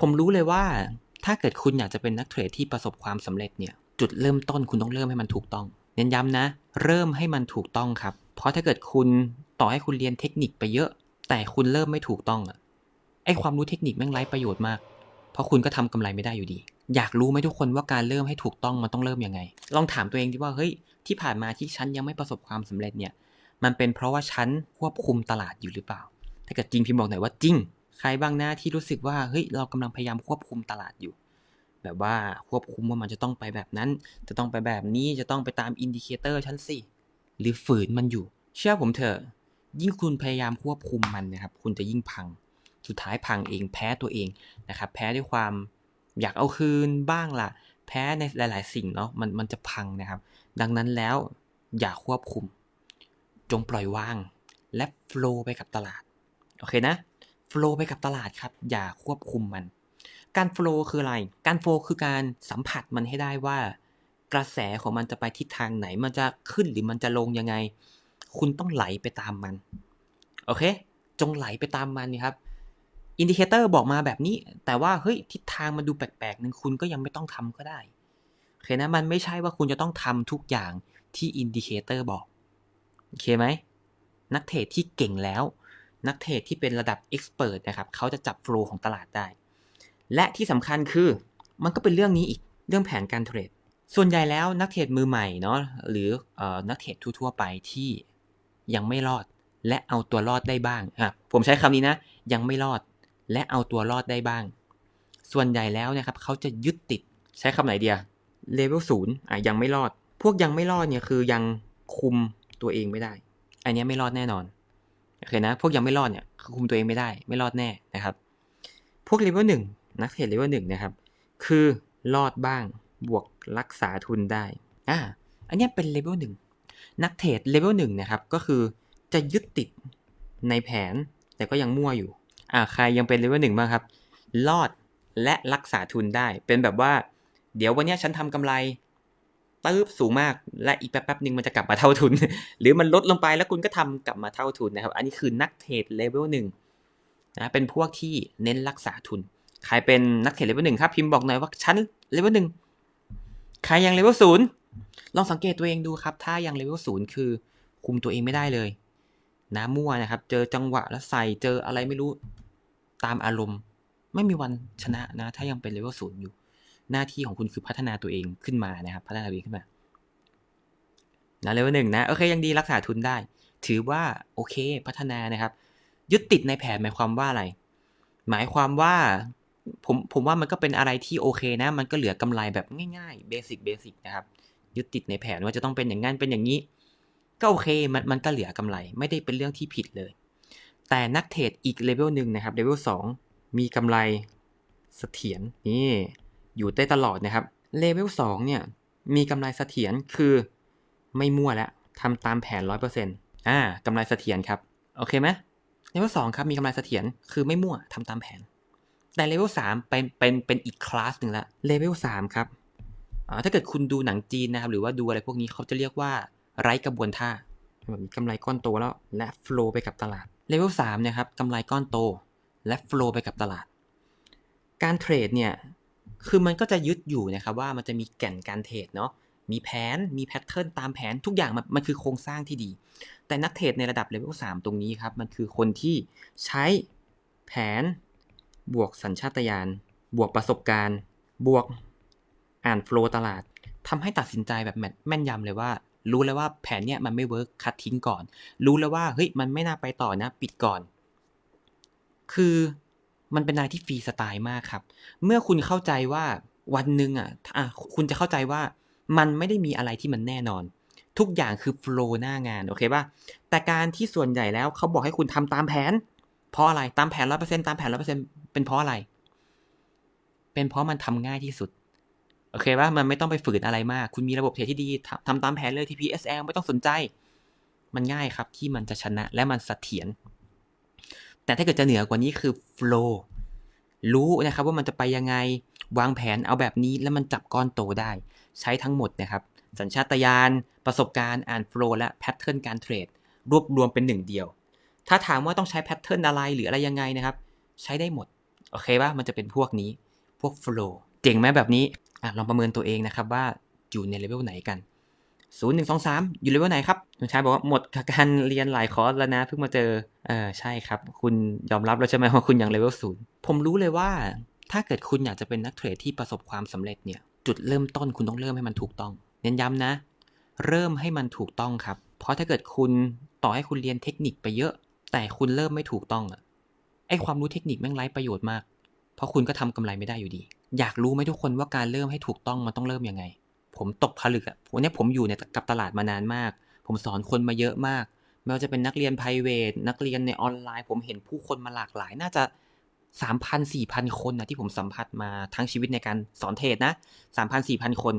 ผมรู้เลยว่า ถ้าเกิดคุณอยากจะเป็นนักเทรดที่ประสบความสำเร็จเนี่ย จุดเริ่มต้นคุณต้องเริ่มให้มันถูกต้อง เน้นย้ำนะ เริ่มให้มันถูกต้องครับ เพราะถ้าเกิดคุณต่อให้คุณเรียนเทคนิคไปเยอะ แต่คุณเริ่มไม่ถูกต้องอะไอความรู้เทคนิคแม่งไร้ประโยชน์มาก เพราะคุณก็ทำกำไรไม่ได้อยู่ดี อยากรู้ไหมทุกคนว่าการเริ่มให้ถูกต้องมันต้องเริ่มยังไง ลองถามตัวเองดิว่าเฮ้ยที่ผ่านมาที่ฉันยังไม่ประสบความสำเร็จเนี่ย มันเป็นเพราะว่าฉันควบคุมตลาดอยู่หรือเปล่า ถ้าเกิดจริงพิมพ์บอกหน่อยว่าจริง ใครบ้างหน้าที่รู้สึกว่าเฮ้ยเรากำลังพยายามควบคุมตลาดอยู่ แบบว่าควบคุมว่ามันจะต้องไปแบบนั้น จะต้องไปแบบนี้จะต้องไปตามอินดิเคเตอร์ชั้นสิหรือฝืนมันอยู่ เชื่อผมเถอะยิ่งคุณพยายามควบคุมมันนะครับ คุณจะยิ่งพัง สุดท้ายพังเองแพ้ตัวเองนะครับ แพ้ด้วยความอยากเอาคืนบ้างล่ะ แพ้ในหลาย ๆ สิ่งเนาะมันมันจะพังนะครับ ดังนั้นแล้วอย่าควบคุม จงปล่อยวาง และโฟล์ไปกับตลาด โอเคนะ โฟลว์ไปกับตลาดครับ อย่าควบคุมมัน การโฟลว์คืออะไร การโฟล์คือการสัมผัสมันให้ได้ว่า กระแสของมันจะไปทิศทางไหน มันจะขึ้นหรือมันจะลงยังไง คุณต้องไหลไปตามมัน โอเค จงไหลไปตามมันครับ อินดิเคเตอร์บอกมาแบบนี้ แต่ว่าเฮ้ยทิศทางมันดูแปลกๆนึงคุณก็ยังไม่ต้องทำก็ได้โอเคนะ มันไม่ใช่ว่าคุณจะต้องทำทุกอย่างที่อินดิเคเตอร์บอก โอเคไหม นักเทรดที่เก่งแล้ว นักเทรดที่เป็นระดับเอ็กซ์เพรสนะครับเขาจะจับโฟลว์ของตลาดได้ และที่สำคัญคือมันก็เป็นเรื่องนี้อีกเรื่องแผนการเทรด ส่วนใหญ่แล้วนักเทรดมือใหม่เนาะหรือออนักเทรดทั่วๆไปที่ยังไม่รอดและเอาตัวรอดได้บ้างอะผมใช้คำนี้นะ ยังไม่รอดและเอาตัวรอดได้บ้าง ส่วนใหญ่แล้วนะครับเขาจะยึดติดใช้คำไหนเดียเลเวลศูนย์อะยังไม่รอด พวกยังไม่รอดเนี่ยคือยังคุมตัวเองไม่ได้ อันนี้ไม่รอดแน่นอน โอเคนะ พวกยังไม่รอดเนี่ยคุมตัวเองไม่ได้ไม่รอดแน่นะครับ พวกเลเวลหนึ่งนักเทรดเลเวลหนึ่งนะครับ คือรอดบ้างบวกรักษาทุนได้อ่าอันนี้เป็นเลเวลหนึ่งนักเทรดเลเวลหนึ่งนะครับ ก็คือจะยึดติดในแผนแต่ก็ยังมั่วอยู่อ่าใครยังเป็นเลเวลหนึ่งบ้างครับ รอดและรักษาทุนได้ เป็นแบบว่า เดี๋ยววันนี้ฉันทำกำไร ตื้บสูงมากและอีกแป๊บๆหนึ่งมันจะกลับมาเท่าทุน หรือมันลดลงไปแล้วคุณก็ทำกลับมาเท่าทุนนะครับ อันนี้คือนักเทรดเลเวลหนึ่งนะเป็นพวกที่เน้นรักษาทุน ใครเป็นนักเทรดเลเวลหนึ่งครับพิมพ์บอกหน่อยว่าฉันเลเวลหนึ่งใครยังเลเวลศูนย์ลองสังเกตตัวเองดูครับ ถ้ายังเลเวลศูนย์คือคุมตัวเองไม่ได้เลยนะมั่วนะครับ เจอจังหวะแล้วใส่เจออะไรไม่รู้ตามอารมณ์ ไม่มีวันชนะนะ ถ้ายังเป็นเลเวลศูนย์อยู่ หน้าที่ของคุณคือพัฒนาตัวเองขึ้นมานะครับ พัฒนาตัวเองขึ้นมานะเลเวลหนึ่งนะโอเคยังดีรักษาทุนได้ ถือว่าโอเคพัฒนานะครับ ยึดติดในแผนหมายความว่าอะไร หมายความว่าผมผมว่ามันก็เป็นอะไรที่โอเคนะ มันก็เหลือกำไรแบบง่ายๆเบสิกเบสิกนะครับ ยึดติดในแผนว่าจะต้องเป็นอย่างนั้นเป็นอย่างนี้ ก็โอเคมันมันก็เหลือกำไร ไม่ได้เป็นเรื่องที่ผิดเลย แต่นักเทรดอีกเลเวลหนึ่งนะครับเลเวลสองมีกำไรเสถียรนี่ อยู่ได้ตลอดนะครับเลเวลสองเนี่ยมีกำไรเสถียรคือไม่มั่วแล้วทำตามแผนร้อยเปอร์เซ็นต์อ่ากำไรเสถียรครับ โอเคไหมเลเวลสองครับมีกำไรเสถียรคือไม่มั่วทำตามแผน แต่เลเวลสามเป็นเป็นเป็นอีกคลาสหนึ่งละเลเวลสามครับอ่าถ้าเกิดคุณดูหนังจีนนะครับ หรือว่าดูอะไรพวกนี้เขาจะเรียกว่าไร้กระบวนท่าแบบมีกำไรก้อนโตแล้วและฟลว์ไปกับตลาดเลเวลสามนี่ยครับกำไรก้อนโต และฟลว์ไปกับตลาด การเทรดเนี่ย คือมันก็จะยึดอยู่นะครับว่ามันจะมีแก่นการเทรดเนาะมีแผนมีแพทเทิร์นตามแผนทุกอย่างมันมันคือโครงสร้างที่ดี แต่นักเทรดในระดับเลเวล3ตรงนี้ครับ มันคือคนที่ใช้แผนบวกสัญชาตญาณบวกประสบการณ์ บวกอ่านโฟล์ตลาดทำให้ตัดสินใจแบบแม่นแม่นยำเลยว่า รู้แล้วว่าแผนเนี่ยมันไม่เวิร์กคัดทิ้งก่อน รู้แล้วว่าเฮ้ยมันไม่น่าไปต่อนะ ปิดก่อน คือ มันเป็นอะไรที่ฟรีสไตล์มากครับ เมื่อคุณเข้าใจว่าวันหนึ่งอะอะคุณจะเข้าใจว่ามันไม่ได้มีอะไรที่มันแน่นอน ทุกอย่างคือโฟล์หน้างานโอเคป่ะแต่การที่ส่วนใหญ่แล้วเขาบอกให้คุณทำตามแผน เพราะอะไรตามแผนร้อยเปอร์เซ็นตามแผนร้อยเปอร์เซ็นเป็นเพราะอะไร เป็นเพราะมันทำง่ายที่สุดโอเคป่ะมันไม่ต้องไปฝืนอะไรมาก คุณมีระบบเทรดที่ดีทำทำตามแผนเลย TPSL ไม่ต้องสนใจ มันง่ายครับที่มันจะชนะและมันเสถียร แต่ถ้าเกิดจะเหนือกว่านี้คือ flow รู้นะครับว่ามันจะไปยังไงวางแผนเอาแบบนี้แล้วมันจับก้อนโตได้ ใช้ทั้งหมดนะครับ สัญชาตญาณประสบการณ์อ่านโฟล์และแพทเทิร์นการเทรดรวบรวมเป็นหนึ่งเดียว ถ้าถามว่าต้องใช้แพทเทิร์นอะไรหรืออะไรยังไงนะครับ ใช้ได้หมด โอเคป่ะมันจะเป็นพวกนี้พวก flow เจ๋งไหมแบบนี้อะลองประเมินตัวเองนะครับว่าอยู่ในเลเวลไหนกัน ศูนย์หนึ่งสองสามอยู่เลเวลไหนครับคุณชายบอกว่าหมดการเรียนหลายคอร์สแล้วนะเพิ่งมาเจอเออใช่ครับ คุณยอมรับแล้วใช่ไหมว่าคุณยังเลเวลศูนย์ผมรู้เลยว่า ถ้าเกิดคุณอยากจะเป็นนักเทรดที่ประสบความสำเร็จเนี่ยจุดเริ่มต้นคุณต้องเริ่มให้มันถูกต้อง เน้นย้ำนะ เริ่มให้มันถูกต้องครับ เพราะถ้าเกิดคุณต่อให้คุณเรียนเทคนิคไปเยอะ แต่คุณเริ่มไม่ถูกต้องอะไอความรู้เทคนิคแม่งไร้ประโยชน์มาก เพราะคุณก็ทำกำไรไม่ได้อยู่ดี อยากรู้ไหมทุกคนว่าการเริ่มให้ถูกต้องมันต้องเริ่มยังไง ผมตกผลึกอะวันนี้ผมอยู่ในกับตลาดมานานมาก ผมสอนคนมาเยอะมาก ไม่ว่าจะเป็นนักเรียน p r i v a t นักเรียนในออนไลน์ ผมเห็นผู้คนมาหลากหลาย น่าจะสามพันสี่พันคนนะที่ผมสัมผัสมาทั้งชีวิตในการสอนเทรดนะสามพันสี่พันคน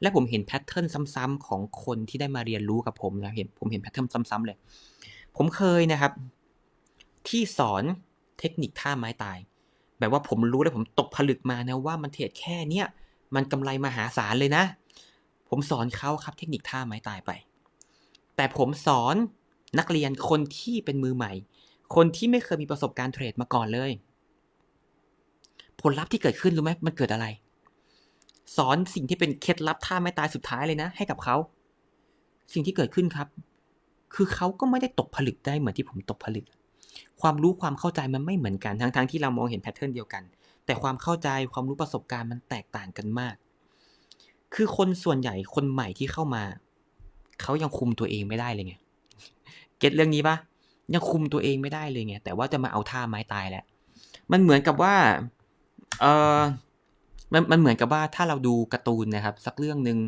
และผมเห็นแพทเทิร์นซ้ำๆของคนที่ได้มาเรียนรู้กับผมนะเห็นผมเห็นแพทเทิร์นซ้ำๆเลย ผมเคยนะครับ ที่สอนเทคนิคท่าไม้ตาย แบบว่าผมรู้แล้วผมตกผลึกมานะว่ามันเทรดแค่เนี้ย มันกำไรมหาศาลเลยนะ ผมสอนเขาครับเทคนิคท่าไม้ตายไป แต่ผมสอนนักเรียนคนที่เป็นมือใหม่ คนที่ไม่เคยมีประสบการณ์เทรดมาก่อนเลย ผลลัพธ์ที่เกิดขึ้นรู้ไหมมันเกิดอะไร สอนสิ่งที่เป็นเคล็ดลับท่าไม้ตายสุดท้ายเลยนะ ให้กับเขา สิ่งที่เกิดขึ้นครับ คือเขาก็ไม่ได้ตกผลึกได้เหมือนที่ผมตกผลึก ความรู้ความเข้าใจมันไม่เหมือนกันทั้งๆทที่เรามองเห็นแพทเทิร์นเดียวกัน แต่ความเข้าใจความรู้ประสบการณ์มันแตกต่างกันมาก คือคนส่วนใหญ่คนใหม่ที่เข้ามา เขายังคุมตัวเองไม่ได้เลยไงเก็ตเรื่องนี้ปะยังคุมตัวเองไม่ได้เลยไงแต่ว่าจะมาเอาท่าไม้ตายแหละมันเหมือนกับว่าเออมันมันเหมือนกับว่าถ้าเราดูการ์ตูนนะครับ สักเรื่องหนึ่ง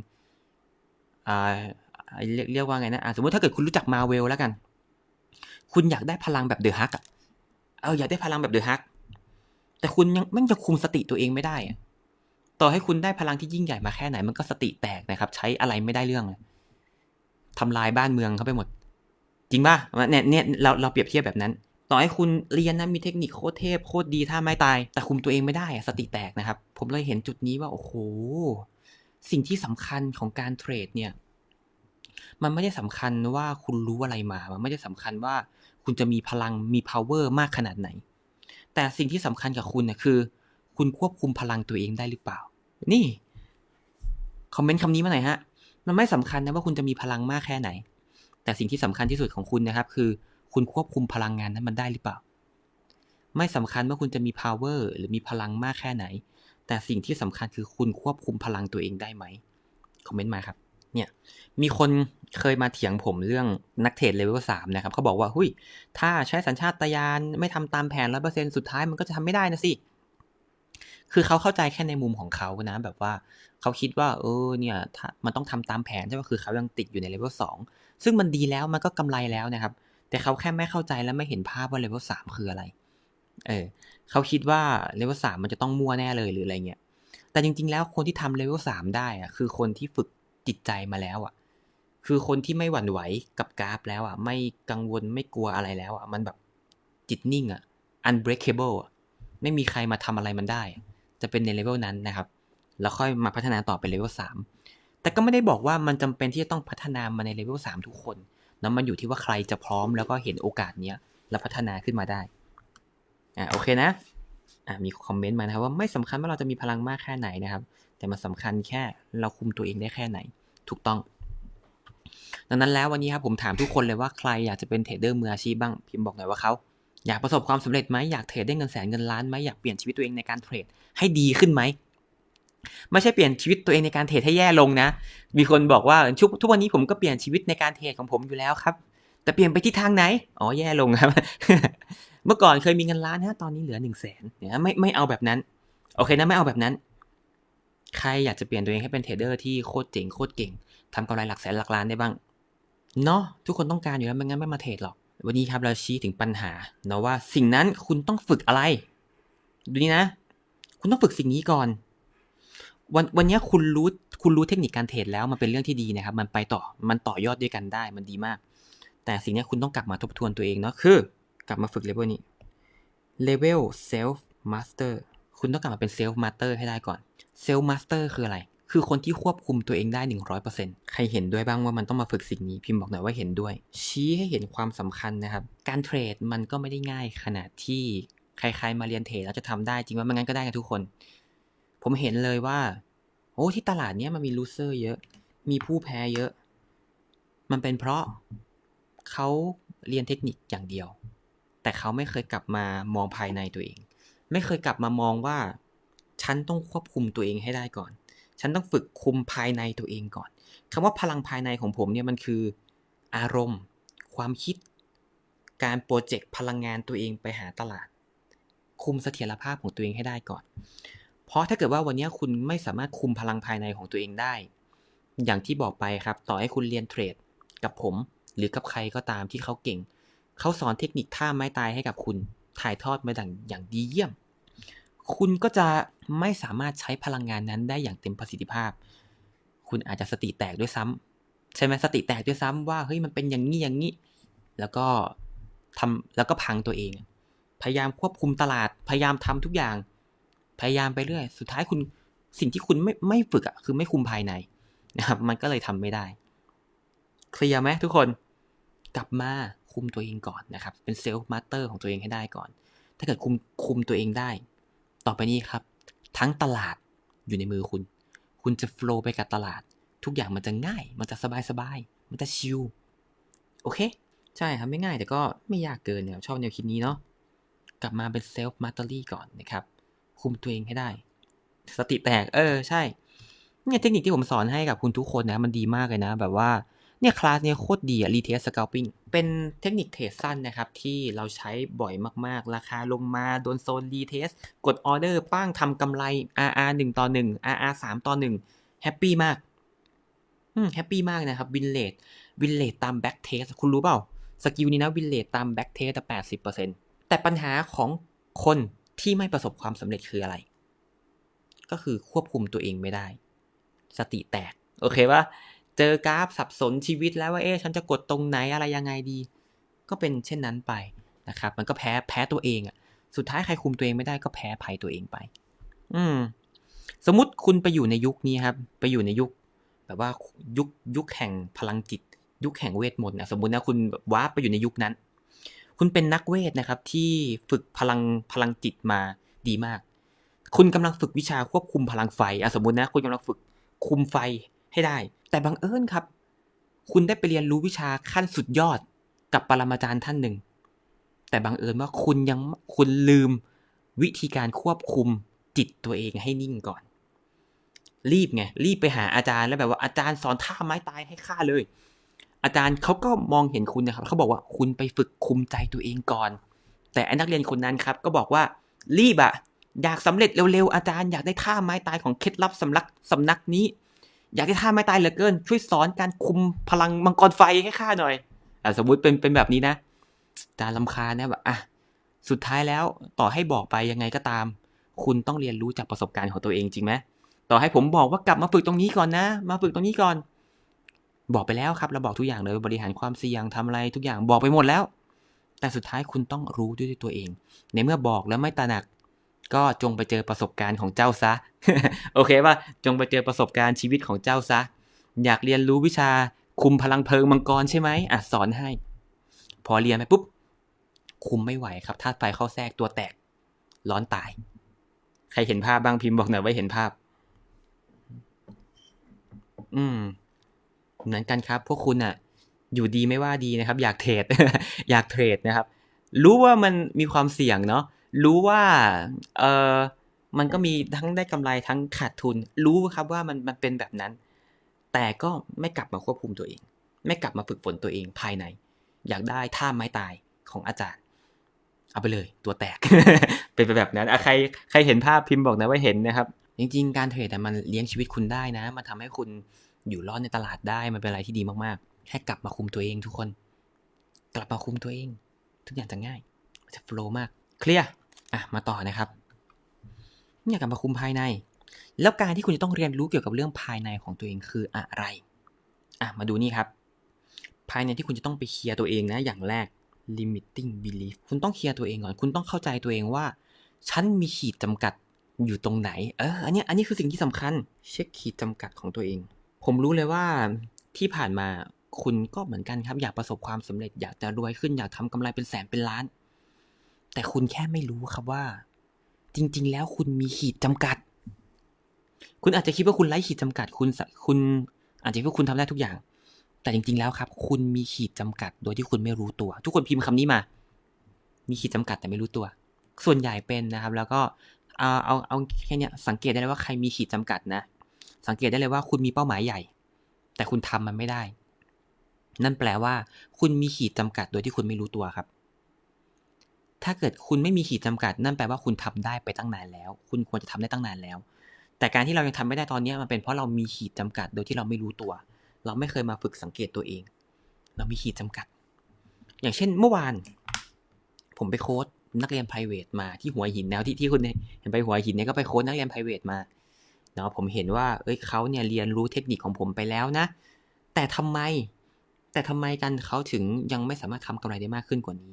อ่าเรียกเรียกว่าไงนะอะสมมติถ้าเกิดคุณรู้จักมาเวลแล้วกัน คุณอยากได้พลังแบบเดอะฮักอะเอออยากได้พลังแบบเดอะฮัก แต่คุณยังไม่จะคุมสติตัวเองไม่ได้ต่อให้คุณได้พลังที่ยิ่งใหญ่มาแค่ไหน มันก็สติแตกนะครับ ใช้อะไรไม่ได้เรื่องเลยทำลายบ้านเมืองเขาไปหมด จริงป่ะเนี่ยเนี่ยเราเราเปรียบเทียบแบบนั้น ต่อให้คุณเรียนนะมีเทคนิคโคตรเทพโคตรดีถ้าไม่ตาย แต่คุมตัวเองไม่ได้สติแตกนะครับ ผมเลยเห็นจุดนี้ว่าโอ้โหสิ่งที่สำคัญของการเทรดเนี่ย มันไม่ได้สำคัญว่าคุณรู้อะไรมา มันไม่ได้สำคัญว่าคุณจะมีพลังมี power มากขนาดไหน แต่สิ่งที่สำคัญกับคุณเนี่ยคือ คุณควบคุมพลังตัวเองได้หรือเปล่า นี่ คอมเมนต์คำนี้มาหน่อยฮะ มันไม่สำคัญนะว่าคุณจะมีพลังมากแค่ไหน แต่สิ่งที่สำคัญที่สุดของคุณนะครับ คือ คุณควบคุมพลังงานนั้นมันได้หรือเปล่า ไม่สำคัญว่าคุณจะมี power หรือมีพลังมากแค่ไหน แต่สิ่งที่สำคัญคือคุณควบคุมพลังตัวเองได้ไหม คอมเมนต์มาครับ เนี่ยมีคนเคยมาเถียงผมเรื่องนักเทรดเลเวลสามนะครับเขาบอกว่าหุยถ้าใช้สัญชาตญาณไม่ทำตามแผนร้อเปอร์เซ็นสุดท้ายมันก็จะทำไม่ได้นะสิ คือเขาเข้าใจแค่ในมุมของเขานะ แบบว่าเขาคิดว่า เออเนี่ยถ้ามันต้องทำตามแผนใช่ไหมคือเขายังติดอยู่ในเลเวลสองซึ่งมันดีแล้วมันก็กำไรแล้วนะครับ แต่เขาแค่ไม่เข้าใจและไม่เห็นภาพว่าเลเวลสามคืออะไร เออเขาคิดว่าเลเวลสามมันจะต้องมั่วแน่เลยหรืออะไรเงี้ยแต่จริง ๆ แล้วคนที่ทำเลเวลสามได้อะคือคนที่ฝึก จิตใจมาแล้วอะ คือคนที่ไม่หวั่นไหวกับกราฟแล้วอะ ไม่กังวลไม่กลัวอะไรแล้วอะ มันแบบจิตนิ่งอะ unbreakable อะ ไม่มีใครมาทำอะไรมันได้ จะเป็นในเลเวลนั้นนะครับ แล้วค่อยมาพัฒนาต่อเป็นเลเวลสามแต่ก็ไม่ได้บอกว่ามันจำเป็นที่จะต้องพัฒนามาในเลเวลสามทุกคนนะมันอยู่ที่ว่าใครจะพร้อมแล้วก็เห็นโอกาสเนี้ยแล้วพัฒนาขึ้นมาได้ อ่าโอเคนะอ่ามีคอมเมนต์มานะครับว่าไม่สำคัญว่าเราจะมีพลังมากแค่ไหนนะครับ แต่มันสำคัญแค่เราคุมตัวเองได้แค่ไหน ถูกต้อง ดังนั้นแล้ววันนี้ครับผมถามทุกคนเลยว่าใครอยากจะเป็นเทรดเดอร์มืออาชีพบ้างพิมพ์บอกหน่อยว่าเขาอยากประสบความสำเร็จไหมอยากเทรดได้เงินแสนเงินล้านไหมอยากเปลี่ยนชีวิตตัวเองในการเทรดให้ดีขึ้นไหมไม่ใช่เปลี่ยนชีวิตตัวเองในการเทรดให้แย่ลงนะ มีคนบอกว่าทุกทุกวันนี้ผมก็เปลี่ยนชีวิตในการเทรดของผมอยู่แล้วครับ แต่เปลี่ยนไปที่ทางไหน อ๋อแย่ลงครับ เมื่อก่อนเคยมีเงินล้านฮะตอนนี้เหลือหนึ่งแสนเนี่ยไม่ไม่เอาแบบนั้น โอเคนะไม่เอาแบบนั้น ใครอยากจะเปลี่ยนตัวเองให้เป็นเทรดเดอร์ที่โคตรเจ๋งโคตรเก่งทำกำไรหลักแสนหลักล้านได้บ้างเนาะทุกคนต้องการอยู่แล้วไม่งั้นไม่มาเทรดหรอก วันนี้ครับเราชี้ถึงปัญหาเนาะว่าสิ่งนั้นคุณต้องฝึกอะไร ดูนี่นะ คุณต้องฝึกสิ่งนี้ก่อน วันวันนี้คุณรู้คุณรู้เทคนิคการเทรดแล้วมันเป็นเรื่องที่ดีนะครับ มันไปต่อมันต่อยอดด้วยกันได้มันดีมาก แต่สิ่งนี้คุณต้องกลับมาทบทวนตัวเองเนาะคือกลับมาฝึกเลเวลนี้ level self master คุณต้องกลับมาเป็น self master ให้ได้ก่อน self master คืออะไร คือคนที่ควบคุมตัวเองได้ 100%ใครเห็นด้วยบ้างว่ามันต้องมาฝึกสิ่งนี้ พิมพ์บอกหน่อยว่าเห็นด้วย ชี้ให้เห็นความสำคัญนะครับ การเทรดมันก็ไม่ได้ง่ายขนาดที่ใครๆมาเรียนเทรดแล้วจะทำได้จริงว่าไม่งั้นก็ได้กันทุกคน ผมเห็นเลยว่า โอ้ที่ตลาดเนี้ยมันมีลูเซอร์เยอะ มีผู้แพ้เยอะ มันเป็นเพราะเขาเรียนเทคนิคอย่างเดียว แต่เขาไม่เคยกลับมามองภายในตัวเอง ไม่เคยกลับมามองว่า ฉันต้องควบคุมตัวเองให้ได้ก่อน ฉันต้องฝึกคุมภายในตัวเองก่อนคำว่าพลังภายในของผมเนี่ยมันคือ อารมณ์ ความคิด การโปรเจกต์พลังงานตัวเองไปหาตลาด คุมเสถียรภาพของตัวเองให้ได้ก่อน เพราะถ้าเกิดว่าวันนี้คุณไม่สามารถคุมพลังภายในของตัวเองได้ อย่างที่บอกไปครับ ต่อให้คุณเรียนเทรดกับผม หรือกับใครก็ตามที่เขาเก่ง เขาสอนเทคนิคท่าไม้ตายให้กับคุณ ถ่ายทอดมาดังอย่างดีเยี่ยม คุณก็จะไม่สามารถใช้พลังงานนั้นได้อย่างเต็มประสิทธิภาพ คุณอาจจะสติแตกด้วยซ้ำใช่ไหมสติแตกด้วยซ้ำว่าเฮ้ยมันเป็นอย่างนี้อย่างนี้ แล้วก็ทำแล้วก็พังตัวเอง พยายามควบคุมตลาด พยายามทำทุกอย่าง พยายามไปเรื่อย สุดท้ายคุณสิ่งที่คุณไม่ไม่ฝึกอะคือไม่คุมภายในนะครับมันก็เลยทำไม่ได้ เคลียร์ไหมทุกคน กลับมาคุมตัวเองก่อนนะครับ เป็นเซลฟ์มาสเตอร์ของตัวเองให้ได้ก่อน ถ้าเกิดคุมคุมตัวเองได้ ต่อไปนี้ครับ ทั้งตลาดอยู่ในมือคุณ คุณจะโฟล์ไปกับตลาด ทุกอย่างมันจะง่าย มันจะสบายสบายๆมันจะชิลโอเค ใช่ครับไม่ง่ายแต่ก็ไม่ยากเกินเนี่ยชอบแนวคิดนี้เนาะกลับมาเป็นเซลฟ์มาสเตอรี่ก่อนนะครับ คุมตัวเองให้ได้ สติแตก เออ ใช่เนี่ยเทคนิคที่ผมสอนให้กับคุณทุกคนนะ มันดีมากเลยนะ แบบว่า เนี่ยคลาสเนี่ยโคตรดีอะรีเทสสก a ลปิ้งเป็นเทคนิคเทรดสั้นนะครับ ที่เราใช้บ่อยมากๆ ราคาลงมาโดนโซนรีเทสกดออเดอร์ป้างทำกำไร RR 1 ต่อ 1 RR 3 ต่อ 1 แฮปปี้มากอืมแฮปปี้มากนะครับวินเลดวินเลดตามแบ็กเทสคุณรู้เปล่า สกิลนี้นะวินเลดตามแบ็กเทสแต่แปดสิบเปอร์เซ็นแต่ปัญหาของคนที่ไม่ประสบความสำเร็จคืออะไร ก็คือควบคุมตัวเองไม่ได้ สติแตก โอเคปะ เจอกราฟสับสนชีวิตแล้วว่าเอ๊ะฉันจะกดตรงไหนอะไรยังไงดี ก็เป็นเช่นนั้นไปนะครับ มันก็แพ้แพ้ตัวเองอะ่ะสุดท้ายใครคุมตัวเองไม่ได้ก็แพ้ภัยตัวเองไป อืม สมมติคุณไปอยู่ในยุคนี้ครับ ไปอยู่ในยุค แบบว่ายุคยุคแห่งพลังจิต ยุคแห่งเวทมนต์นะสมมตินะคุณแบบว้าไปอยู่ในยุคนั้น คุณเป็นนักเวทนะครับ ที่ฝึกพลังพลังจิตมาดีมาก คุณกำลังฝึกวิชาควบคุมพลังไฟอะสมมตินะ คุณกำลังฝึกคุมไฟ ให้ได้ แต่บังเอิญครับ คุณได้ไปเรียนรู้วิชาขั้นสุดยอดกับปรมาจารย์ท่านหนึ่ง แต่บังเอิญว่าคุณยังคุณลืมวิธีการควบคุมจิตตัวเองให้นิ่งก่อน รีบไง รีบไปหาอาจารย์แล้วแบบว่าอาจารย์สอนท่าไม้ตายให้ข้าเลย อาจารย์เขาก็มองเห็นคุณนะครับเขาบอกว่าคุณไปฝึกคุมใจตัวเองก่อน แต่อนักเรียนคนนั้นครับ ก็บอกว่ารีบอะอยากสำเร็จเร็วๆอาจารย์อยากได้ท่าไม้ตายของเคล็ดลับสำนักสำนักนี้ อยากได้ท่าไม้ตายเหลือเกิน ช่วยสอนการคุมพลังมังกรไฟให้ข้าหน่อยอะสมมุติเป็นเป็นแบบนี้นะอาจารย์ลำคาญนะแบบอะสุดท้ายแล้วต่อให้บอกไปยังไงก็ตาม คุณต้องเรียนรู้จากประสบการณ์ของตัวเองจริงไหมต่อให้ผมบอกว่ากลับมาฝึกตรงนี้ก่อนนะ มาฝึกตรงนี้ก่อน บอกไปแล้วครับเราบอกทุกอย่างเลยบริหารความเสี่ยงทำอะไรทุกอย่างบอกไปหมดแล้ว แต่สุดท้ายคุณต้องรู้ด้วยตัวเอง ในเมื่อบอกแล้วไม่ตระหนัก ก็จงไปเจอประสบการณ์ของเจ้าซะ โอเคป่ะ จงไปเจอประสบการณ์ชีวิตของเจ้าซะ อยากเรียนรู้วิชาคุมพลังเพลิงมังกรใช่ไหมอะสอนให้ พอเรียนไปปุ๊บ คุมไม่ไหวครับธาตุไฟเข้าแทรกตัวแตก ร้อนตาย ใครเห็นภาพบ้างพิมพ์บอกหน่อยว่าเห็นภาพ อืม เหมือนกันครับ พวกคุณอะอยู่ดีไม่ว่าดีนะครับ อยากเทรด อยากเทรดนะครับ รู้ว่ามันมีความเสี่ยงเนาะ รู้ว่าเออมันก็มีทั้งได้กำไรทั้งขาดทุน รู้ครับว่ามันมันเป็นแบบนั้น แต่ก็ไม่กลับมาควบคุมตัวเอง ไม่กลับมาฝึกฝนตัวเองภายใน อยากได้ท่าไม้ตายของอาจารย์ เอาไปเลย ตัวแตก เป็นไปแบบนั้นอะใครใครเห็นภาพพิมพ์บอกนะว่าเห็นนะครับ จริง ๆ การเทรดมันเลี้ยงชีวิตคุณได้นะ มันทำให้คุณอยู่รอดในตลาดได้มันเป็นอะไรที่ดีมากๆ แค่กลับมาคุมตัวเองทุกคน กลับมาคุมตัวเอง ทุกอย่างจะง่ายจะโฟล์มาก เคลียร์ อะมาต่อนะครับเนี่ยกลับมาคุมภายใน แล้วการที่คุณจะต้องเรียนรู้เกี่ยวกับเรื่องภายในของตัวเองคืออะไรอะมาดูนี่ครับ ภายในที่คุณจะต้องไปเคลียร์ตัวเองนะอย่างแรก limiting belief คุณต้องเคลียร์ตัวเองก่อน คุณต้องเข้าใจตัวเองว่า ฉันมีขีดจำกัดอยู่ตรงไหน เออ อันนี้ อันนี้คือสิ่งที่สำคัญ เช็คขีดจำกัดของตัวเอง ผมรู้เลยว่าที่ผ่านมาคุณก็เหมือนกันครับ อยากประสบความสำเร็จ อยากจะรวยขึ้น อยากทำกำไรเป็นแสนเป็นล้าน แต่คุณแค่ไม่รู้ครับว่า จริง ๆ แล้วคุณมีขีดจำกัด คุณอาจจะคิดว่าคุณไร้ขีดจำกัด คุณคุณอาจจะคิดว่าคุณทำได้ทุกอย่าง แต่จริง ๆ แล้วครับ คุณมีขีดจำกัด โดยที่คุณไม่รู้ตัว ทุกคนพิมพ์คำนี้มา มีขีดจำกัดแต่ไม่รู้ตัว ส่วนใหญ่เป็นนะครับ แล้วก็เอาเอาเอาแค่เนี้ยสังเกตได้เลยว่าใครมีขีดจำกัดนะ สังเกตได้เลยว่าคุณมีเป้าหมายใหญ่ แต่คุณทำมันไม่ได้ นั่นแปลว่า คุณมีขีดจำกัดโดยที่คุณไม่รู้ตัวครับ ถ้าเกิดคุณไม่มีขีดจำกัด นั่นแปลว่าคุณทำได้ไปตั้งนานแล้ว คุณควรจะทำได้ตั้งนานแล้ว แต่การที่เรายังทำไม่ได้ตอนนี้มันเป็นเพราะเรามีขีดจำกัด โดยที่เราไม่รู้ตัว เราไม่เคยมาฝึกสังเกตตัวเอง เรามีขีดจำกัด อย่างเช่น เมื่อวาน ผมไปโค้ดนักเรียน p r i v a t มาที่หัวหินแล้วที่ที่คุณเห็นไปหัวหินเนี่ยก็ไปโค้ดนักเรียน p r i v a t มาเนาะผมเห็นว่าเอ้ยเขาเนี่ยเรียนรู้เทคนิคของผมไปแล้วนะ แต่ทำไม แต่ทำไมกันเขาถึงยังไม่สามารถทำกำไรได้มากขึ้นกว่านี้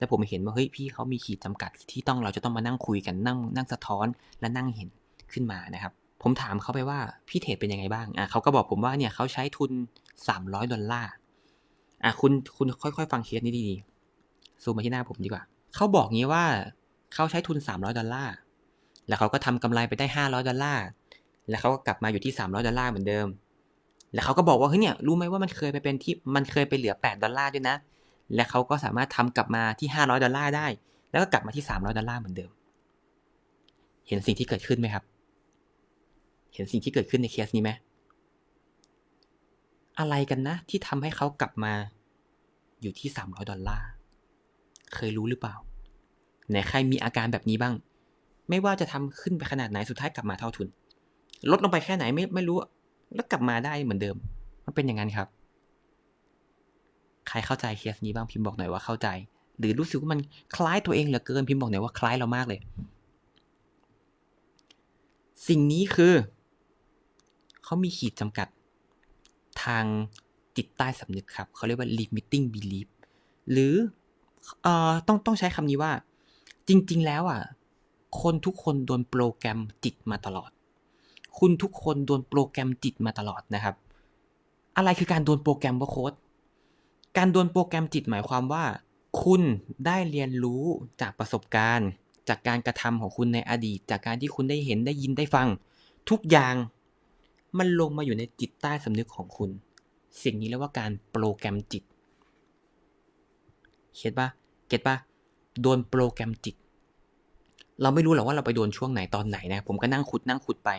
แล้วผมเห็นว่าเฮ้ยพี่เขามีขีดจำกัดที่ต้องเราจะต้องมานั่งคุยกันนั่งนั่งสะท้อนและนั่งเห็นขึ้นมานะครับ ผมถามเขาไปว่าพี่เทรดเป็นยังไงบ้างอะเขาก็บอกผมว่าเนี่ยเขาใช้ทุน 300 ดอลลาร์อะคุณคุณค่อยๆ ฟังเคสนี้ดีๆซูมมาที่หน้าผมดีกว่า เขาบอกงี้ว่าเขาใช้ทุน 300 ดอลลาร์แล้วเขาก็ทำกำไรไปได้ 500 ดอลลาร์แล้วเขาก็กลับมาอยู่ที่ 300 ดอลลาร์เหมือนเดิม แล้วเขาก็บอกว่าเฮ้ยเนี่ยรู้ไหมว่ามันเคยไปเป็นที่มันเคยไปเหลือ 8 ดอลลาร์ด้วยนะ และเขาก็สามารถทำกลับมาที่ 500 ดอลลาร์ได้ แล้วก็กลับมาที่ 300 ดอลลาร์เหมือนเดิม เห็นสิ่งที่เกิดขึ้นไหมครับ เห็นสิ่งที่เกิดขึ้นในเคสนี้ไหมอะไรกันนะ ที่ทำให้เขากลับมาอยู่ที่ 300 ดอลลาร์ เคยรู้หรือเปล่า ไหนใครมีอาการแบบนี้บ้าง ไม่ว่าจะทำขึ้นไปขนาดไหนสุดท้ายกลับมาเท่าทุน ลดลงไปแค่ไหนไม่ไม่รู้ แล้วกลับมาได้เหมือนเดิม มันเป็นอย่างนั้นครับ ใครเข้าใจเคสนี้บ้างพิมพ์บอกหน่อยว่าเข้าใจ หรือรู้สึกว่ามันคล้ายตัวเองเหลือเกินพิมพ์บอกหน่อยว่าคล้ายเรามากเลย สิ่งนี้คือ เขามีขีดจำกัดทางจิตใต้สำนึกครับ เขาเรียกว่า limiting belief หรือเอ่อต้องต้องใช้คำนี้ว่า จริง ๆ แล้วอะ คนทุกคนโดนโปรแกรมจิตมาตลอด คุณทุกคนโดนโปรแกรมจิตมาตลอดนะครับ อะไรคือการโดนโปรแกรมว่าโค้ด การโดนโปรแกรมจิตหมายความว่า คุณได้เรียนรู้จากประสบการณ์ จากการกระทำของคุณในอดีต จากการที่คุณได้เห็นได้ยินได้ฟัง ทุกอย่างมันลงมาอยู่ในจิตใต้สำนึกของคุณ สิ่งนี้เรียกว่าการโปรแกรมจิตเก็ตปะเก็ตปะโดนโปรแกรมจิต เราไม่รู้หรอกว่าเราไปโดนช่วงไหนตอนไหนนะ ผมก็นั่งขุดนั่งขุดไป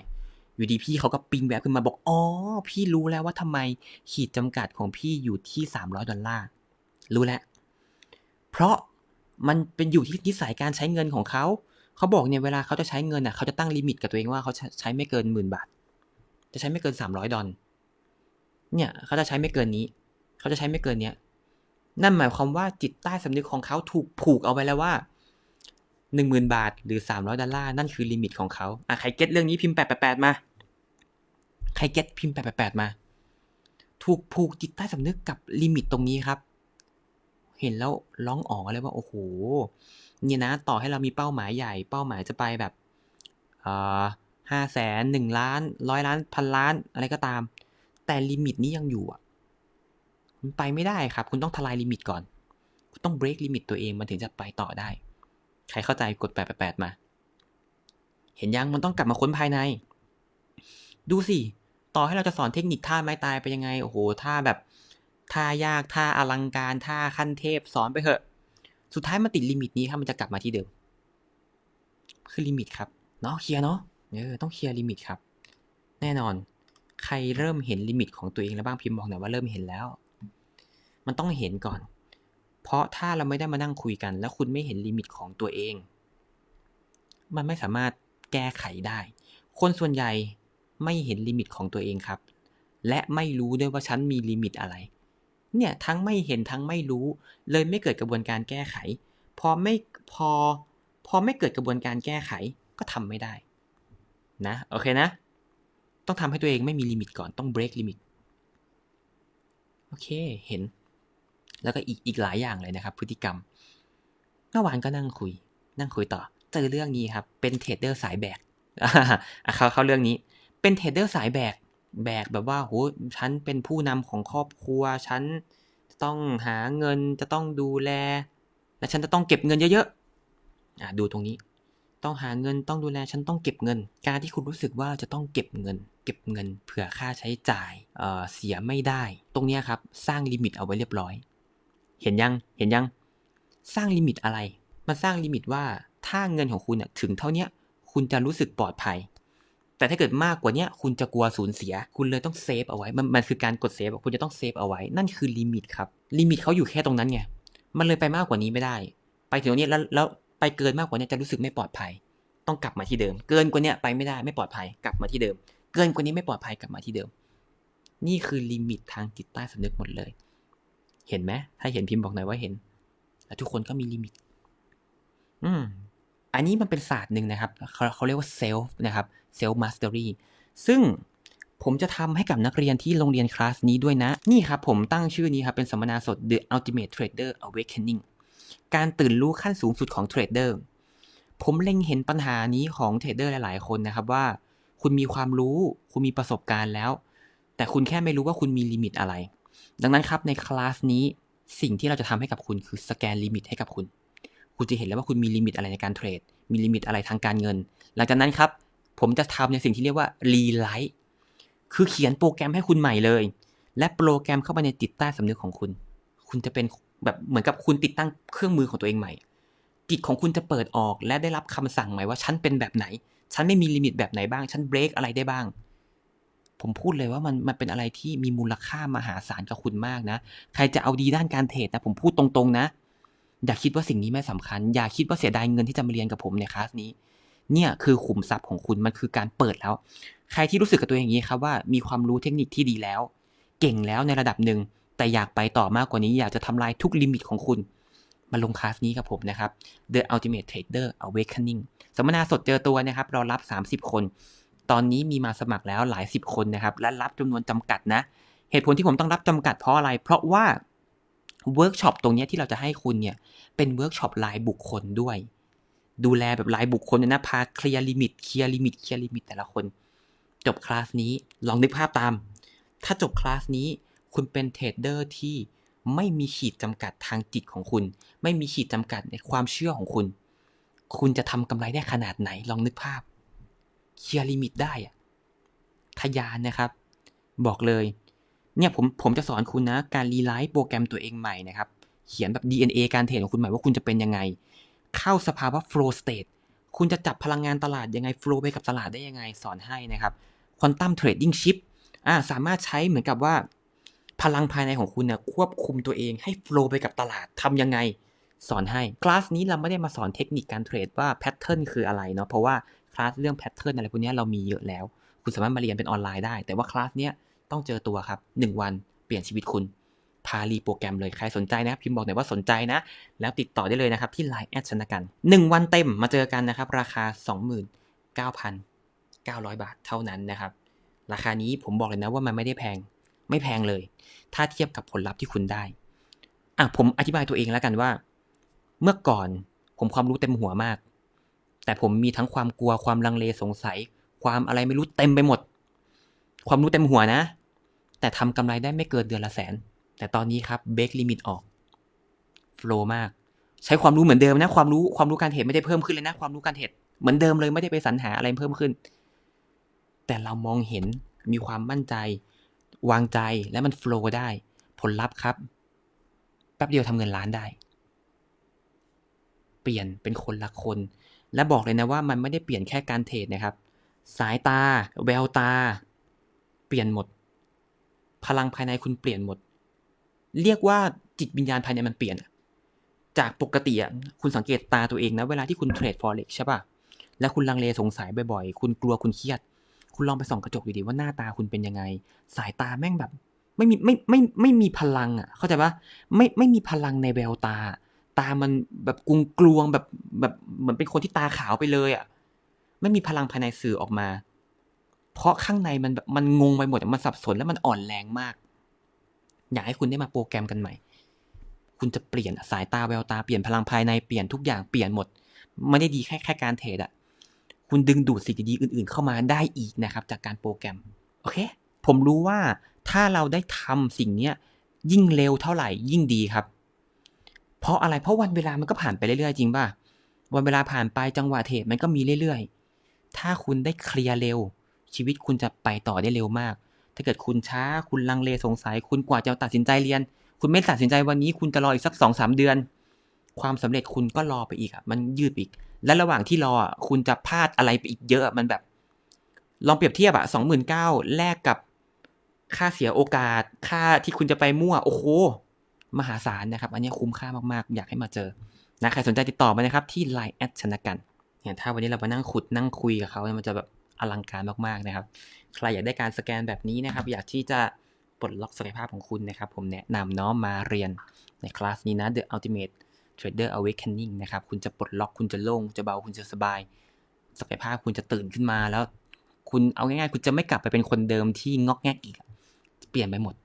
อยู่ดีพี่เขาก็ปิงแบบขึ้นมาบอก อ๋อ พี่รู้แล้วว่าทำไมขีดจำกัดของพี่อยู่ที่สามร้อยดอลลาร์ รู้แล้ว เพราะมันเป็นอยู่ที่นิสัยการใช้เงินของเขา เขาบอกเนี่ยเวลาเขาจะใช้เงินอะเขาจะตั้งลิมิตกับตัวเองว่าเขาใช้ไม่เกินหมื่นบาท จะใช้ไม่เกินสามร้อยดอล เนี่ย เขาจะใช้ไม่เกินนี้ เขาจะใช้ไม่เกินเนี้ย นั่นหมายความว่าจิตใต้สำนึกของเขาถูกผูกเอาไว้แล้วว่า หนึ่งหมื่นบาท หรือสามร้อยดอลลาร์ นั่นคือลิมิตของเขาอะใครเก็ตเรื่องนี้พิมพ์แปดแปดมา ใครเก็ตพิมพ์แปดแปดมา ถูกผูกจิตใต้สำนึกกับลิมิตตรงนี้ครับ เห็นแล้วร้องอ๋อเลยว่าโอ้โห เนี่ยนะ ต่อให้เรามีเป้าหมายใหญ่ เป้าหมายจะไปแบบห้าแสนหนึ่งล้านร้อยล้านพันล้านอะไรก็ตาม แต่ลิมิตนี้ยังอยู่อะมันไปไม่ได้ครับ คุณต้องทลายลิมิตก่อน คุณต้องเบรกลิมิตตัวเองมันถึงจะไปต่อได้ ใครเข้าใจกดแปดแปดมา เห็นยังมันต้องกลับมาค้นภายใน ดูสิ ต่อให้เราจะสอนเทคนิคท่าไม้ตายไปยังไง โอ้โหท่าแบบท่ายากท่าอลังการท่าขั้นเทพสอนไปเถอะ สุดท้ายมันติดลิมิตนี้ครับมันจะกลับมาที่เดิม คือลิมิตครับเนาะเคลียร์เนาะเออต้องเคลียร์ลิมิตครับ แน่นอน ใครเริ่มเห็นลิมิตของตัวเองแล้วบ้างพิมพ์บอกหน่อยว่าเริ่มเห็นแล้ว มันต้องเห็นก่อน เพราะถ้าเราไม่ได้มานั่งคุยกัน แล้วคุณไม่เห็นลิมิตของตัวเอง มันไม่สามารถแก้ไขได้ คนส่วนใหญ่ไม่เห็นลิมิตของตัวเองครับ และไม่รู้ด้วยว่าฉันมีลิมิตอะไร เนี่ยทั้งไม่เห็นทั้งไม่รู้ เลยไม่เกิดกระบวนการแก้ไข พอไม่พอ พอไม่เกิดกระบวนการแก้ไขก็ทำไม่ได้ นะโอเคนะ ต้องทำให้ตัวเองไม่มีลิมิตก่อนต้องเบรกลิมิตโอเคเห็น แล้วก็อีกอีกหลายอย่างเลยนะครับ พฤติกรรม เมื่อวานก็นั่งคุย นั่งคุยต่อเจอเรื่องนี้ครับ เป็นเทรดเดอร์สายแบกอะเขาเขาเรื่องนี้ เป็นเทรดเดอร์สายแบก แบกแบบว่าโหฉันเป็นผู้นำของครอบครัว ฉันต้องหาเงินจะต้องดูแล และฉันจะต้องเก็บเงินเยอะอะดูตรงนี้ ต้องหาเงินต้องดูแลฉันต้องเก็บเงิน การที่คุณรู้สึกว่าจะต้องเก็บเงิน เก็บเงินเผื่อค่าใช้จ่ายเเสียไม่ได้ ตรงนี้ครับ สร้างลิมิตเอาไว้เรียบร้อย เห็นยังเห็นยัง สร้างลิมิตอะไร มันสร้างลิมิตว่าถ้าเงินของคุณถึงเท่าเนี้คุณจะรู้สึกปลอดภัย แต่ถ้าเกิดมากกว่านี้คุณจะกลัวสูญเสีย คุณเลยต้องเซฟเอาไว้ มันมันคือการกดเซฟคุณจะต้องเซฟเอาไว้ นั่นคือลิมิตครับ ลิมิตเขาอยู่แค่ตรงนั้นไง มันเลยไปมากกว่านี้ไม่ได้ ไปถึงตรงนี้แล้วแล้วไปเกินมากกว่านี้จะรู้สึกไม่ปลอดภัย ต้องกลับมาที่เดิม เกินกว่านี้ไปไม่ได้ไม่ปลอดภัย กลับมาที่เดิม เกินกว่านี้ไม่ปลอดภัยกลับมาที่เดิม นี่คือลิมิตทางจิตใต้สำนึกหมดเลย เห็นไหมถ้าเห็นพิมพ์บอกหน่อยว่าเห็นแล้วทุกคนก็มีลิมิต อืม อันนี้มันเป็นศาสตร์หนึ่งนะครับเขาเขาเรียกว่าเซลฟ์นะครับเซลฟ์มาสเตอรี่ซึ่งผมจะทำให้กับนักเรียนที่โรงเรียนคลาสนี้ด้วยนะ นี่ครับผมตั้งชื่อนี้ครับ เป็นสัมมนาสด The Ultimate Trader Awakening การตื่นรู้ขั้นสูงสุดของเทรดเดอร์ผมเล็งเห็นปัญหานี้ของเทรดเดอร์หลาย ๆ คนนะครับว่า คุณมีความรู้ คุณมีประสบการณ์แล้ว แต่คุณแค่ไม่รู้ว่าคุณมีลิมิตอะไร ดังนั้นครับในคลาสนี้สิ่งที่เราจะทำให้กับคุณคือสแกนลิมิตให้กับคุณ คุณจะเห็นแล้วว่าคุณมีลิมิตอะไรในการเทรด มีลิมิตอะไรทางการเงิน หลังจากนั้นครับ ผมจะทำในสิ่งที่เรียกว่ารีไลท์คือเขียนโปรแกรมให้คุณใหม่เลย และโปรแกรมเข้าไปในจิตใต้สำนึกของคุณ คุณจะเป็นแบบเหมือนกับคุณติดตั้งเครื่องมือของตัวเองใหม่ จิตของคุณจะเปิดออกและได้รับคำสั่งใหม่ว่าฉันเป็นแบบไหน ฉันไม่มีลิมิตแบบไหนบ้าง ฉันเบรกอะไรได้บ้าง ผมพูดเลยว่ามันมันเป็นอะไรที่มีมูลค่ามหาศาลกับคุณมากนะ ใครจะเอาดีด้านการเทรดนะผมพูดตรงๆนะ อย่าคิดว่าสิ่งนี้ไม่สำคัญ อย่าคิดว่าเสียดายเงินที่จะมาเรียนกับผมในคลาสนี้ เนี่ยคือขุมทรัพย์ของคุณมันคือการเปิดแล้ว ใครที่รู้สึกกับตัวอย่างนี้ครับว่ามีความรู้เทคนิคที่ดีแล้ว เก่งแล้วในระดับหนึ่งแต่อยากไปต่อมากกว่านี้อยากจะทำลายทุกลิมิตของคุณมาลงคลาสนี้กับผมนะครับ The Ultimate Trader Awakening สัมมนาสดเจอตัวนะครับ เรารับ 30 คน ตอนนี้มีมาสมัครแล้วหลายสิบคนนะครับ และรับจำนวนจำกัดนะ เหตุผลที่ผมต้องรับจำกัดเพราะอะไร เพราะว่าเวิร์กช็อปตรงนี้ที่เราจะให้คุณเนี่ย เป็นเวิร์กช็อปรายบุคคลด้วย ดูแลแบบรายบุคคลเลยนะ พาเคลียร์ลิมิตเคลียร์ลิมิตเคลียร์ลิมิตแต่ละคน จบคลาสนี้ลองนึกภาพตาม ถ้าจบคลาสนี้คุณเป็นเทรดเดอร์ที่ไม่มีขีดจำกัดทางจิตของคุณ ไม่มีขีดจำกัดในความเชื่อของคุณ คุณจะทำกำไรได้ขนาดไหนลองนึกภาพ เคลียร์ลิมิตได้ทะยานนะครับ บอกเลย เนี่ยผมผมจะสอนคุณนะ การรีไลท์โปรแกรมตัวเองใหม่นะครับ เขียนแบบ DNA การเทรดของคุณใหม่ว่าคุณจะเป็นยังไง เข้าสภาวะ flow state คุณจะจับพลังงานตลาดยังไง flow ไปกับตลาดได้ยังไงสอนให้นะครับควอนตัมเทรดดิ้งชิปอ่าสามารถใช้เหมือนกับว่า พลังภายในของคุณเนี่ยควบคุมตัวเองให้ flow ไปกับตลาดทำยังไง สอนให้ คลาสนี้เราไม่ได้มาสอนเทคนิคการเทรดว่าแพทเทิร์นคืออะไรเนาะเพราะว่า คลาสเรื่องแพทเทิร์นอะไรพวกนี้เรามีเยอะแล้ว คุณสามารถมาเรียนเป็นออนไลน์ได้ แต่ว่าคลาสเนี้ยต้องเจอตัวครับ 1 วันเปลี่ยนชีวิตคุณพารีโปรแกรมเลยใครสนใจนะครับพิมพ์บอกหน่อยว่าสนใจนะ แล้วติดต่อได้เลยนะครับ ที่ Line แอดชนะกัน1 วันเต็มมาเจอกันนะครับ ราคา 29,900 บาทเท่านั้นนะครับ ราคานี้ผมบอกเลยนะว่ามันไม่ได้แพงไม่แพงเลย ถ้าเทียบกับผลลัพธ์ที่คุณได้อะผมอธิบายตัวเองแล้วกันว่า เมื่อก่อนผมความรู้เต็มหัวมาก แต่ผมมีทั้งความกลัวความลังเลสงสัย ความอะไรไม่รู้เต็มไปหมด ความรู้เต็มหัวนะ แต่ทำกำไรได้ไม่เกินเดือนละแสน แต่ตอนนี้ครับเบรกลิมิตออกโฟล์มาก ใช้ความรู้เหมือนเดิมนะ ความรู้ความรู้การเทรดไม่ได้เพิ่มขึ้นเลยนะ ความรู้การเทรดเหมือนเดิมเลยไม่ได้ไปสรรหาอะไรเพิ่มขึ้น แต่เรามองเห็นมีความมั่นใจ วางใจและมันโฟล์ได้ ผลลัพธ์ครับแป๊บเดียวทำเงินล้านได้ เปลี่ยนเป็นคนละคน และบอกเลยนะว่ามันไม่ได้เปลี่ยนแค่การเทรดนะครับ สายตา แววตา เปลี่ยนหมด พลังภายในคุณเปลี่ยนหมด เรียกว่าจิตวิญญาณภายในมันเปลี่ยน จากปกติอะคุณสังเกตตาตัวเองนะ เวลาที่คุณเทรดฟอเร็กใช่ป่ะ แล้วคุณลังเลสงสัยบ่อยๆ คุณกลัวคุณเครียด คุณลองไปส่องกระจกดูดิว่าหน้าตาคุณเป็นยังไง สายตาแม่งแบบ ไม่มีไม่ไม่ไม่มีพลังอะ เข้าใจปะไม่ไม่มีพลังในแววตา ตามันแบบกุงกลวงแบบแบบเหมือนเป็นคนที่ตาขาวไปเลยอะไม่มีพลังภายในสื่อออกมา เพราะข้างในมันแบบมันงงไปหมดมันสับสนแล้วมันอ่อนแรงมาก อยากให้คุณได้มาโปรแกรมกันใหม่ คุณจะเปลี่ยนสายตาแววตาเปลี่ยนพลังภายในเปลี่ยนทุกอย่างเปลี่ยนหมด ไม่ได้ดีแค่แค่การเทรดอะคุณดึงดูดสิ่งดีๆอื่น ๆ เข้ามาได้อีกนะครับ จากการโปรแกรมโอเค ผมรู้ว่าถ้าเราได้ทำสิ่งเนี้ยยิ่งเร็วเท่าไหร่ยิ่งดีครับ เพราะอะไรเพราะวันเวลามันก็ผ่านไปเรื่อยๆจริงป่ะวันเวลาผ่านไปจังหวะเทรดมันก็มีเรื่อยๆ ถ้าคุณได้เคลียร์เร็ว ชีวิตคุณจะไปต่อได้เร็วมาก ถ้าเกิดคุณช้าคุณลังเลสงสัย คุณกว่าจะตัดสินใจเรียน คุณไม่ตัดสินใจวันนี้ คุณจะรออีกสักสองสามเดือน ความสำเร็จคุณก็รอไปอีกอะมันยืดอีก และระหว่างที่รออะคุณจะพลาดอะไรไปอีกเยอะมันแบบ ลองเปรียบเทียบอะสองหมื่นเก้าแลกกับค่าเสียโอกาส ค่าที่คุณจะไปมั่วโอ้โห มหาศาลนะครับ อันนี้คุ้มค่ามากๆ อยากให้มาเจอนะใครสนใจติดต่อมานะครับที่ Line แอดชนะกันเนี่ยถ้าวันนี้เรามานั่งขุดนั่งคุยกับเขาเนี่ยมันจะแบบอลังการมากๆนะครับ ใครอยากได้การสแกนแบบนี้นะครับ อยากที่จะปลดล็อกศักยภาพของคุณนะครับ ผมแนะนำเนาะมาเรียนในคลาสนี้นะ The Ultimate Trader Awakening นะครับ คุณจะปลดล็อกคุณจะโล่งจะเบาคุณจะสบาย ศักยภาพคุณจะตื่นขึ้นมาแล้ว คุณเอาง่ายๆ คุณจะไม่กลับไปเป็นคนเดิมที่งอกแงกอีก เปลี่ยนไปหมด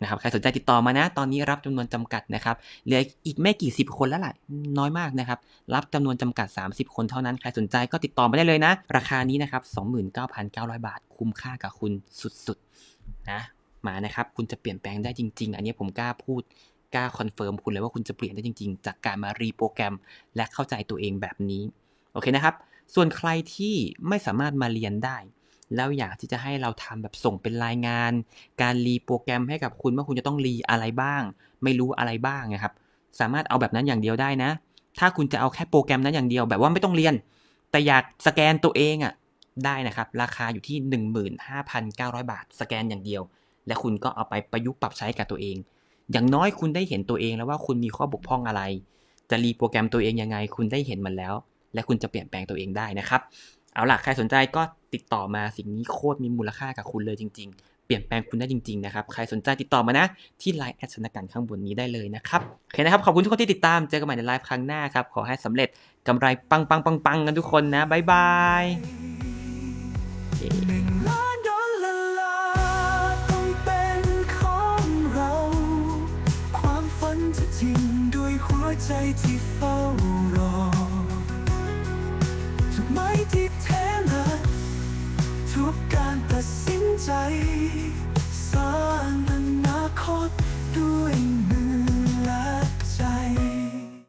นะครับใครสนใจติดต่อมานะ ตอนนี้รับจำนวนจำกัดนะครับเหลืออีกไม่กี่สิบคนแล้วล่ะน้อยมากนะครับ รับจำนวนจำกัด 30 คนเท่านั้น ใครสนใจก็ติดต่อมาได้เลยนะ ราคานี้นะครับ29,900 บาท คุ้มค่ากับคุณสุดๆนะมานะครับ คุณจะเปลี่ยนแปลงได้จริง ๆ อันนี้ผมกล้าพูดกล้าคอนเฟิร์มคุณเลยว่าคุณจะเปลี่ยนได้จริง ๆ จากการมารีโปรแกรม และเข้าใจตัวเองแบบนี้โอเคนะครับ ส่วนใครที่ไม่สามารถมาเรียนได้ แล้วอยากที่จะให้เราทำแบบส่งเป็นรายงาน การรีโปรแกรมให้กับคุณว่าคุณจะต้องรีอะไรบ้าง ไม่รู้อะไรบ้างนะครับ สามารถเอาแบบนั้นอย่างเดียวได้นะ ถ้าคุณจะเอาแค่โปรแกรมนั้นอย่างเดียว แบบว่าไม่ต้องเรียน แต่อยากสแกนตัวเองอะ่ะได้นะครับ ราคาอยู่ที่ 15,900 บาท สแกนอย่างเดียว และคุณก็เอาไปประยุกต์ปรับใช้กับตัวเอง อย่างน้อยคุณได้เห็นตัวเองแล้วว่าคุณมีข้อบกพร่องอะไร จะรีโปรแกรมตัวเองยังไง คุณได้เห็นมันแล้ว และคุณจะเปลี่ยนแปลงตัวเองได้นะครับ เอาล่ะใครสนใจก็ติดต่อมาสิ่งนี้โคตรมีมูลค่ากับคุณเลยจริง ๆ เปลี่ยนแปลงคุณได้จริง ๆ นะครับ ใครสนใจติดต่อมานะ ที่ไลน์แอดชนกันข้างบนนี้ได้เลยนะครับ โอเคนะครับ ขอบคุณทุกคนที่ติดตาม เจอกันใหม่ในไลฟ์ครั้งหน้าครับ ขอให้สำเร็จกำไรปังปังปังปังกันทุกคนนะ บ๊ายบายเย้หนึ่งล้ สินใจ สร้างอนาคตด้วย